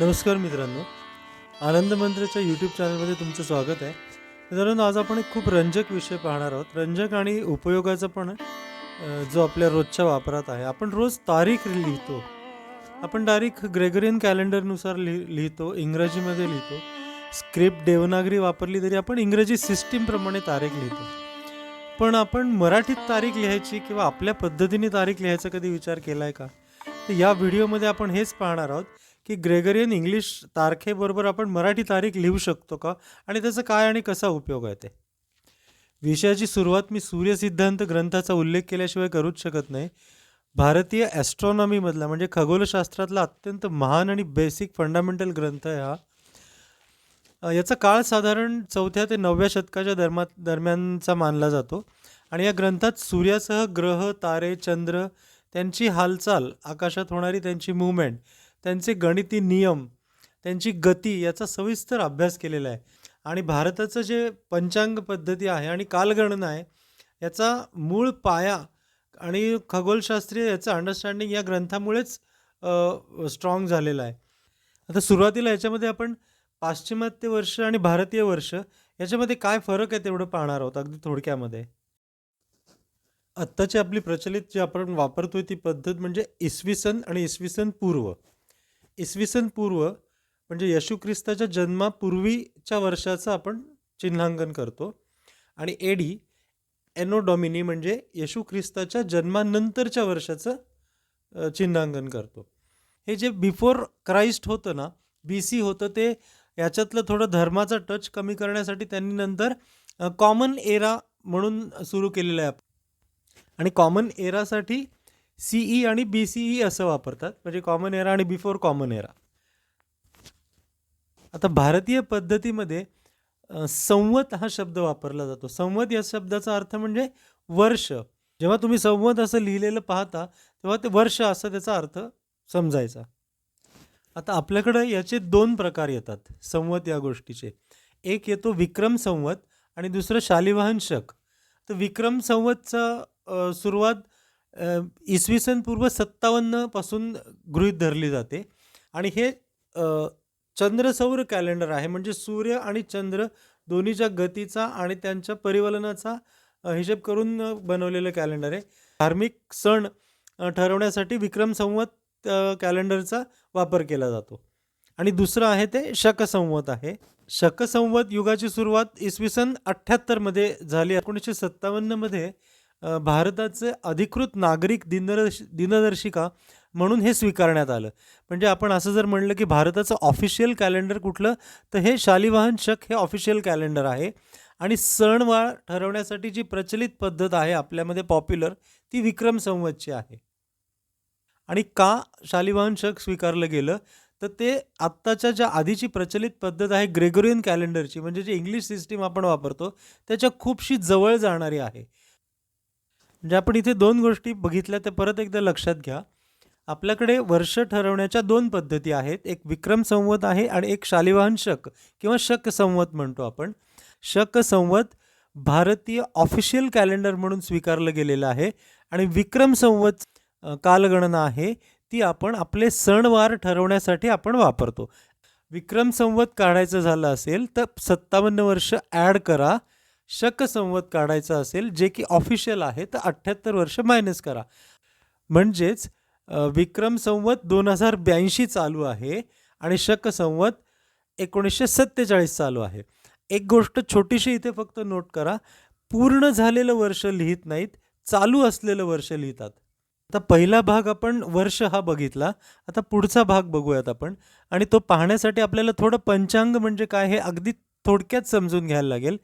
नमस्कार मित्रांनो. आनंद मंत्रच्या यूट्यूब चॅनलमध्ये तुमचं स्वागत आहे. मित्रांनो आज आपण एक खूप रंजक विषय पाहणार आहोत. रंजक आणि उपयोगाचा पण जो आपल्या रोजच्या वापरात आहे. आपण रोज तारीख लिहितो. आपण तारीख ग्रेगरियन कॅलेंडरनुसार लिहि लिहितो इंग्रजीमध्ये लिहितो. स्क्रिप्ट देवनागरी वापरली तरी आपण इंग्रजी सिस्टीमप्रमाणे तारीख लिहितो. पण आपण मराठीत तारीख लिहायची किंवा आपल्या पद्धतीने तारीख लिहायचा कधी विचार केला आहे का? तर या व्हिडिओमध्ये आपण हेच पाहणार आहोत. की ग्रेगरियन इंग्लिश तारखेबरोबर आपण मराठी तारीख लिहू शकतो का? आणि त्याचा काय आणि कसा उपयोग आहे ते? विषयाची सुरुवात मी सूर्यसिद्धांत ग्रंथाचा उल्लेख केल्याशिवाय करूच शकत नाही. भारतीय ॲस्ट्रॉनॉमीमधला म्हणजे खगोलशास्त्रातला अत्यंत महान आणि बेसिक फंडामेंटल ग्रंथ आहे हा. याचा काळ साधारण चौथ्या ते नवव्या शतकाच्या दरमा दरम्यानचा मानला जातो. आणि या ग्रंथात सूर्यासह ग्रह तारे चंद्र त्यांची हालचाल आकाशात होणारी त्यांची मुवमेंट त्यांचे गणिती नियम त्यांची गती याचा सविस्तर अभ्यास केलेला आहे. आणि भारताचं जे पंचांग पद्धती आहे आणि कालगणना आहे याचा मूळ पाया आणि खगोलशास्त्रीय याचं अंडरस्टँडिंग या ग्रंथामुळेच स्ट्रॉंग झालेलं आहे. आता सुरुवातीला याच्यामध्ये आपण पाश्चिमात्य वर्ष आणि भारतीय वर्ष याच्यामध्ये काय फरक आहे तेवढं पाहणार आहोत अगदी थोडक्यामध्ये. आत्ताची आपली प्रचलित जी आपण वापरतोय ती पद्धत म्हणजे इसवी सन आणि इसवी सन पूर्व. इसवी सन पूर्व म्हणजे येशू ख्रिस्ताच्या जन्मापूर्वीच्या वर्षाचं आपण चिन्हांकन करतो. आणि एडी एनोडॉमिनी म्हणजे येशू ख्रिस्ताच्या जन्मानंतरच्या वर्षाचं चिन्हांकन करतो. हे जे बिफोर क्राइस्ट होतं ना बी सी होतं ते याच्यातलं थोडं धर्माचा टच कमी करण्यासाठी त्यांनी नंतर कॉमन एरा म्हणून सुरू केलेलं आहे. आणि कॉमन एरासाठी सीई आणि बी सीई असं वापरतात म्हणजे कॉमन एरा आणि बिफोर कॉमन एरा आता भारतीय पद्धतीमध्ये संवत हा शब्द वापरला जातो. संवत या शब्दाचा अर्थ म्हणजे वर्ष. जेव्हा तुम्ही संवत असं लिहिलेलं पाहता तेव्हा ते वर्ष असं त्याचा अर्थ समजायचा. आता आपल्याकडं याचे दोन प्रकार येतात संवत या गोष्टीचे. एक येतो विक्रम संवत आणि दुसरं शालिवाहन शक. तर विक्रम संवतचा सुरुवात इसवी सन पूर्व सत्तावन्नपासून गृहीत धरली जाते. आणि हे चंद्रसौर कॅलेंडर आहे. म्हणजे सूर्य आणि चंद्र दोन्हीच्या गतीचा आणि त्यांच्या परिवलनाचा हिशेब करून बनवलेलं कॅलेंडर आहे. धार्मिक सण ठरवण्यासाठी विक्रम संवत कॅलेंडरचा वापर केला जातो. आणि दुसरं आहे ते शकसंवत आहे. शकसंवत युगाची सुरुवात इसवी सन अठ्ठ्याहत्तरमध्ये झाली. एकोणीसशे सत्तावन्नमध्ये भारताचे अधिकृत नागरिक दिनदर्श दिनदर्शिका म्हणून हे स्वीकारण्यात आलं. म्हणजे आपण असं जर म्हणलं की भारताचं ऑफिशियल कॅलेंडर कुठलं तर हे शालिवाहन शक हे ऑफिशियल कॅलेंडर आहे. आणि सणवार ठरवण्यासाठी जी प्रचलित पद्धत आहे आपल्यामध्ये पॉप्युलर ती विक्रम संवतची आहे. आणि का शालिवाहन शक स्वीकारलं गेलं तर ते आत्ताच्या ज्या आधीची प्रचलित पद्धत आहे ग्रेगोरियन कॅलेंडरची म्हणजे जी इंग्लिश सिस्टीम आपण वापरतो त्याच्या खूपशी जवळ जाणारी आहे. म्हणजे आपण इथे दोन गोष्टी बघितल्या त्या परत एकदा लक्षात घ्या. आपल्याकडे वर्ष ठरवण्याच्या दोन पद्धती आहेत. एक विक्रम संवत आहे आणि एक शालिवाहन शक किंवा शक संवत म्हणतो आपण. शक संवत भारतीय ऑफिशियल कॅलेंडर म्हणून स्वीकारलं गेलेलं आहे आणि विक्रम संवत कालगणना आहे ती आपण आपले सणवार ठरवण्यासाठी आपण वापरतो. विक्रम संवत काढायचं झालं असेल तर सत्तावन्न वर्ष ॲड करा. शक संवत काढायचं असेल जे की ऑफिशियल आहे तर अठ्ठ्याहत्तर वर्ष मायनस करा. म्हणजेच विक्रम संवत दोन हजार ब्याऐंशी चालू आहे आणि शक संवत एकोणीसशे सत्तेचाळीस चालू आहे. एक गोष्ट छोटीशी इथे फक्त नोट करा. पूर्ण झालेलं वर्ष लिहित नाहीत चालू असलेलं वर्ष लिहितात. आता पहिला भाग आपण वर्ष हा बघितला. आता पुढचा भाग बघूयात आपण. आणि तो पाहण्यासाठी आपल्याला थोडं पंचांग म्हणजे काय हे अगदी थोडक्यात समजून घ्यायला लागेल.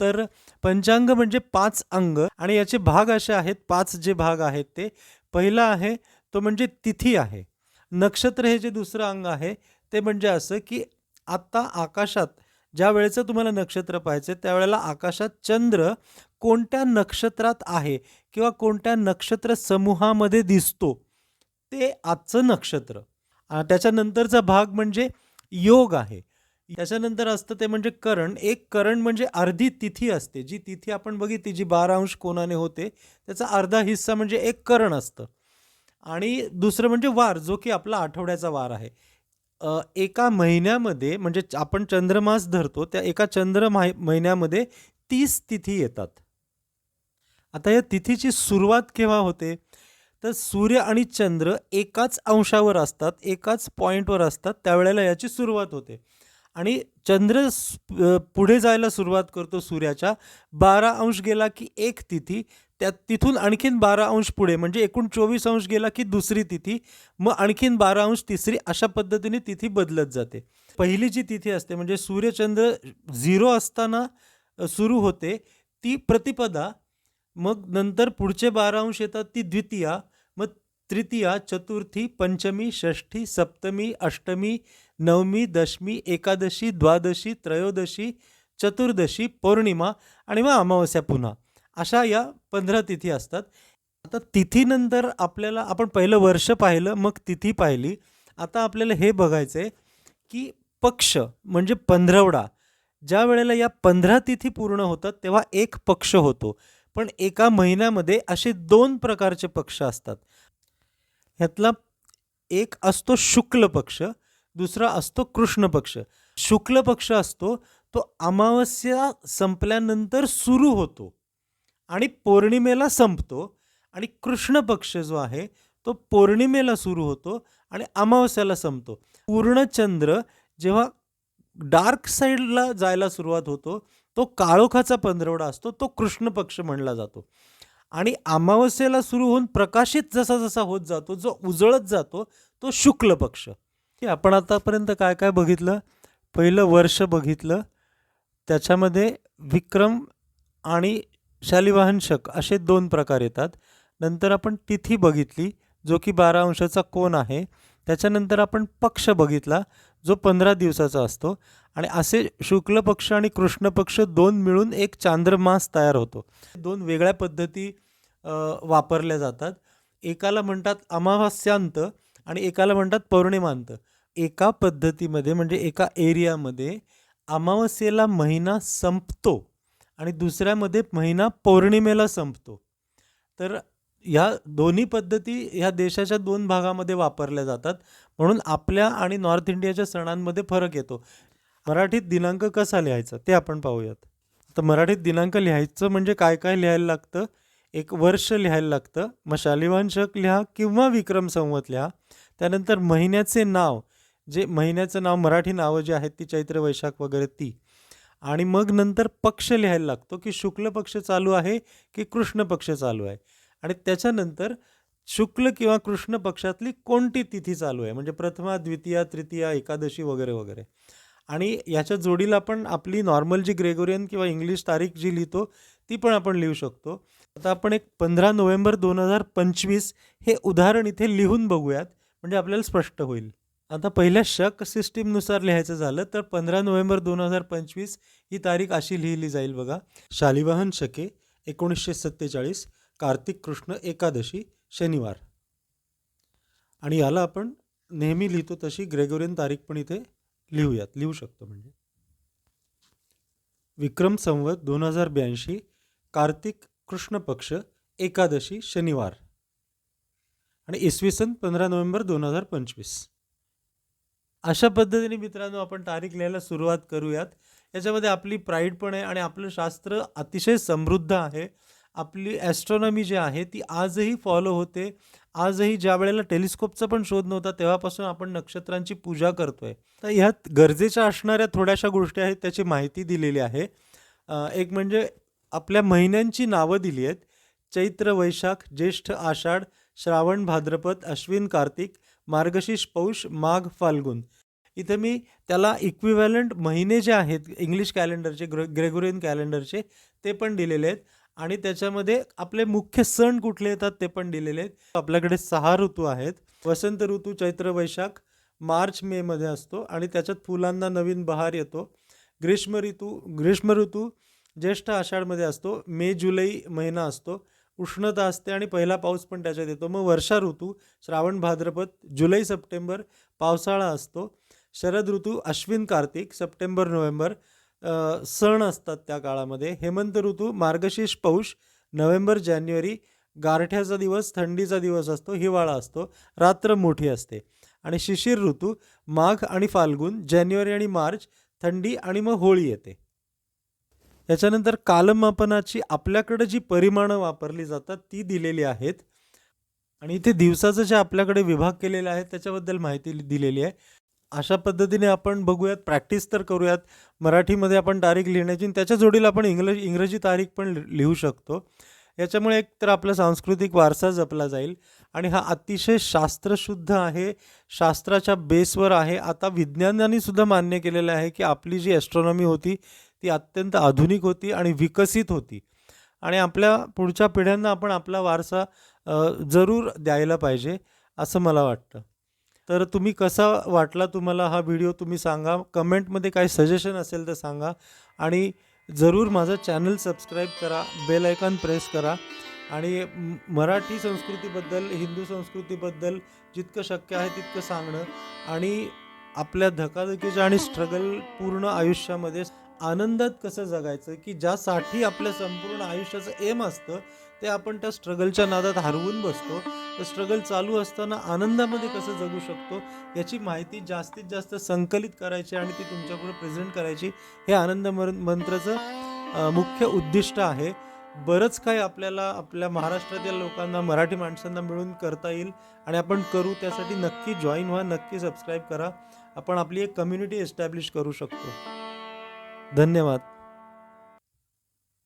तर पंचांग म्हणजे पाच अंग आणि याचे भाग असे आहेत पाच जे भाग आहेत ते. पहिला आहे तो म्हणजे तिथी आहे. नक्षत्र हे जे दुसरं अंग आहे ते म्हणजे असं की आत्ता आकाशात ज्या वेळेचं तुम्हाला नक्षत्र पाहायचं त्यावेळेला आकाशात चंद्र कोणत्या नक्षत्रात आहे किंवा कोणत्या नक्षत्र समूहामध्ये दिसतो ते आजचं नक्षत्र. त्याच्यानंतरचा भाग म्हणजे योग आहे. त्याच्यानंतर असतं ते म्हणजे करण. एक करण म्हणजे अर्धी तिथी असते. जी तिथी आपण बघितली जी बारा अंश कोणाने होते त्याचा अर्धा हिस्सा म्हणजे एक करण असतं. आणि दुसरं म्हणजे वार जो की आपला आठवड्याचा वार आहे. एका महिन्यामध्ये म्हणजे आपण चंद्रमास धरतो त्या एका चंद्र महिन्यामध्ये तीस तिथी येतात. आता या तिथीची सुरुवात केव्हा होते? तर सूर्य आणि चंद्र एकाच अंशावर असतात एकाच पॉईंटवर असतात त्यावेळेला याची सुरुवात होते. आणि चंद्र पुढे जायला सुरुवात करतो सूर्याच्या. बारा अंश गेला की एक तिथी त्या तिथून आणखीन बारा अंश पुढे म्हणजे एकूण चोवीस अंश गेला की दुसरी तिथी मग आणखीन बारा अंश तिसरी अशा पद्धतीने तिथी बदलत जाते. पहिली जी तिथी असते म्हणजे सूर्यचंद्र झिरो असताना सुरू होते ती प्रतिपदा मग नंतर पुढचे बारा अंश येतात ती द्वितीया मग तृतीया चतुर्थी पंचमी षष्ठी सप्तमी अष्टमी नवमी दशमी एकादशी द्वादशी त्रयोदशी चतुर्दशी पौर्णिमा आणि मग अमावस्या पुन्हा. अशा या पंधरा तिथी असतात. आता तिथीनंतर आपल्याला आपण पहिलं वर्ष पाहिलं मग तिथी पाहिली. आता आपल्याला हे बघायचं आहे की पक्ष म्हणजे पंधरवडा. ज्या वेळेला या पंधरा तिथी पूर्ण होतात तेव्हा एक पक्ष होतो. पण एका महिन्यामध्ये असे दोन प्रकारचे पक्ष असतात. ह्यातला एक असतो शुक्ल पक्ष दुसरा असतो कृष्ण पक्ष. शुक्ल पक्ष असतो तो अमावस्या संपल्यानंतर सुरू होतो आणि पौर्णिमेला संपतो आणि कृष्ण पक्ष जो आहे तो पौर्णिमेला सुरू होतो आणि अमावस्याला संपतो. पूर्णचंद्र जेव्हा डार्क साईडला जायला सुरुवात होतो तो काळोखाचा पंधरवडा असतो तो कृष्ण पक्ष म्हणला जातो. आणि अमावस्येला सुरू होऊन प्रकाशित जसा जसा होत जातो जो उजळत जातो तो शुक्ल पक्ष. की आपण आतापर्यंत काय काय बघितलं? पहिलं वर्ष बघितलं. त्याच्यामध्ये विक्रम आणि शालिवाहन शक असे दोन प्रकार येतात. नंतर आपण तिथी बघितली जो की बारा अंशाचा कोण आहे. त्याच्यानंतर आपण पक्ष बघितला जो पंधरा दिवसाचा असतो. आणि असे शुक्ल पक्ष आणि कृष्ण पक्ष दोन मिळून एक चांद्रमास तयार होतो. दोन वेगळ्या पद्धती वापरल्या जातात. एकाला म्हणतात अमावास्यांत आणि एकाला म्हणतात पौर्णिमांत. एका पद्धतीमध्ये म्हणजे एका एरियामध्ये अमावस्येला महिना संपतो आणि दुसऱ्यामध्ये महिना पौर्णिमेला संपतो. तर ह्या दोन्ही पद्धती ह्या देशाच्या दोन भागामध्ये वापरल्या जातात. म्हणून आपल्या आणि नॉर्थ इंडियाच्या सणांमध्ये फरक येतो. मराठीत दिनांक कसा लिहायचा ते आपण पाहूयात. तर मराठीत दिनांक लिहायचं म्हणजे काय काय लिहायला लागतं? एक वर्ष लिहायला लागतं. मग शालिवांशक लिहा किंवा विक्रम संवत लिहा. त्यानंतर महिन्याचे नाव जे महिन्याचं नाव मराठी नावं जी आहेत ती चैत्र वैशाख वगैरे ती. आणि मग नंतर पक्ष लिहायला लागतो की शुक्ल पक्ष चालू आहे की कृष्ण पक्ष चालू आहे. आणि त्याच्यानंतर शुक्ल किंवा कृष्ण पक्षातली कोणती तिथी चालू आहे? म्हणजे प्रथमा द्वितीया तृतीया एकादशी वगैरे वगैरे. आणि याच्या जोडीला आपण आपली नॉर्मल जी ग्रेगोरियन किंवा इंग्लिश तारीख जी लिहितो ती पण आपण लिहू शकतो. आता आपण एक पंधरा नोव्हेंबर दोन हजार पंचवीस हे उदाहरण इथे लिहून बघूयात म्हणजे आपल्याला स्पष्ट होईल. आता पहिल्या शक सिस्टीमनुसार लिहायचं झालं तर पंधरा नोव्हेंबर दोन हजार पंचवीस ही तारीख अशी लिहिली जाईल बघा. शालिवाहन शके एकोणीसशे सत्तेचाळीस कार्तिक कृष्ण एकादशी शनिवार. आणि याला आपण नेहमी लिहितो तशी ग्रेगोरियन तारीख पण इथे लिहूयात लिहू शकतो म्हणजे. विक्रम संवत दोन हजार ब्याऐंशी कार्तिक कृष्ण पक्ष एकादशी शनिवार. आणि इसवी सन पंधरा नोव्हेंबर दोन हजार पंचवीस. अशा पद्धतीने मित्रांनो आपण तारीख लिहायला सुरुवात करूयात. याच्यामध्ये आपली प्राईड पण आहे आणि आपलं शास्त्र अतिशय समृद्ध आहे. आपली ॲस्ट्रॉनॉमी जी आहे ती आजही फॉलो होते. आजही ज्या वेळेला टेलिस्कोपचा पण शोध नव्हता तेव्हापासून आपण नक्षत्रांची पूजा करतोय. तर ह्यात गरजेच्या असणाऱ्या थोड्याशा गोष्टी आहेत त्याची माहिती दिलेली आहे. एक म्हणजे आपल्या महिन्यांची नावं दिली आहेत. चैत्र वैशाख ज्येष्ठ आषाढ श्रावण भाद्रपद अश्विन कार्तिक मार्गशीर्ष पौष माघ फाल्गुन. इथे मी त्याला इक्विव्हॅलंट महिने जे आहेत इंग्लिश कॅलेंडरचे ग्रे ग्रेगोरियन कॅलेंडरचे ते पण दिलेले आहेत. आणि त्याच्यामध्ये आपले मुख्य सण कुठले येतात ते पण दिलेले आहेत. आपल्याकडे सहा ऋतू आहेत. वसंत ऋतू चैत्र वैशाख मार्च मेमध्ये असतो आणि त्याच्यात फुलांना नवीन बहार येतो. ग्रीष्म ऋतू ग्रीष्म ऋतू ज्येष्ठ आषाढमध्ये असतो. मे जुलै महिना असतो. उष्णता असते आणि पहिला पाऊस पण त्याच्यात येतो. मग वर्षा ऋतू श्रावण भाद्रपद जुलै सप्टेंबर पावसाळा असतो. शरद ऋतू अश्विन कार्तिक सप्टेंबर नोव्हेंबर सण असतात त्या काळामध्ये. हेमंत ऋतू मार्गशीर्ष पौष नोव्हेंबर जानेवारी गारठ्याचा दिवस थंडीचा दिवस असतो हिवाळा असतो रात्र मोठी असते. आणि शिशिर ऋतू माघ आणि फाल्गुन जानेवारी आणि मार्च थंडी आणि मग होळी येते. याच्यानंतर कालमापनाची आपल्याकडे जी परिमाणं वापरली जातात ती दिलेली आहेत. आणि इथे दिवसाचं जे आपल्याकडे विभाग केलेले आहेत त्याच्याबद्दल माहिती दिलेली आहे. अशा पद्धतीने आपण बघूयात प्रॅक्टिस तर करूयात. मराठीमध्ये आपण तारीख लिहिण्याची आणि त्याच्या जोडीला आपण इंग्ल इंग्रजी तारीख पण लिहू शकतो. याच्यामुळे एक तर आपला सांस्कृतिक वारसा जपला जाईल आणि हा अतिशय शास्त्रशुद्ध आहे शास्त्राच्या बेसवर आहे. आता विज्ञानाने सुद्धा मान्य केलेलं आहे की आपली जी ॲस्ट्रॉनॉमी होती ती अत्यंत आधुनिक होती आणि विकसित होती. आणि आपल्या पुढच्या पिढ्यांना आपण आपला वारसा जरूर द्यायला पाहिजे असं मला वाटतं. तर तुम्ही कसा वाटला तुम्हाला हा व्हिडिओ? तुम्ही सांगा. कमेंटमध्ये काही सजेशन असेल तर सांगा. आणि जरूर माझं चॅनल सबस्क्राईब करा. बेल आयकॉन प्रेस करा. आणि मराठी संस्कृतीबद्दल हिंदू संस्कृतीबद्दल जितकं शक्य आहे तितकं सांगणं. आणि आपल्या धकाधकीच्या आणि स्ट्रगल पूर्ण आयुष्यामध्ये आनंदात कसं जगायचं? की ज्यासाठी आपल्या संपूर्ण आयुष्याचं एम असतं ते आपण त्या स्ट्रगलच्या नादात हरवून बसतो. तर स्ट्रगल चालू असताना आनंदामध्ये कसं जगू शकतो याची माहिती जास्तीत जास्त संकलित करायची आणि ती तुमच्यापुढे प्रेझेंट करायची हे आनंद मर- मंत्राचं मुख्य उद्दिष्ट आहे. बरंच काही आपल्याला आपल्या महाराष्ट्रातील लोकांना मराठी माणसांना मिळून करता येईल आणि आपण करू त्यासाठी नक्की जॉईन व्हा नक्की सबस्क्राईब करा. आपण आपली एक कम्युनिटी एस्टॅब्लिश करू शकतो. धन्यवाद.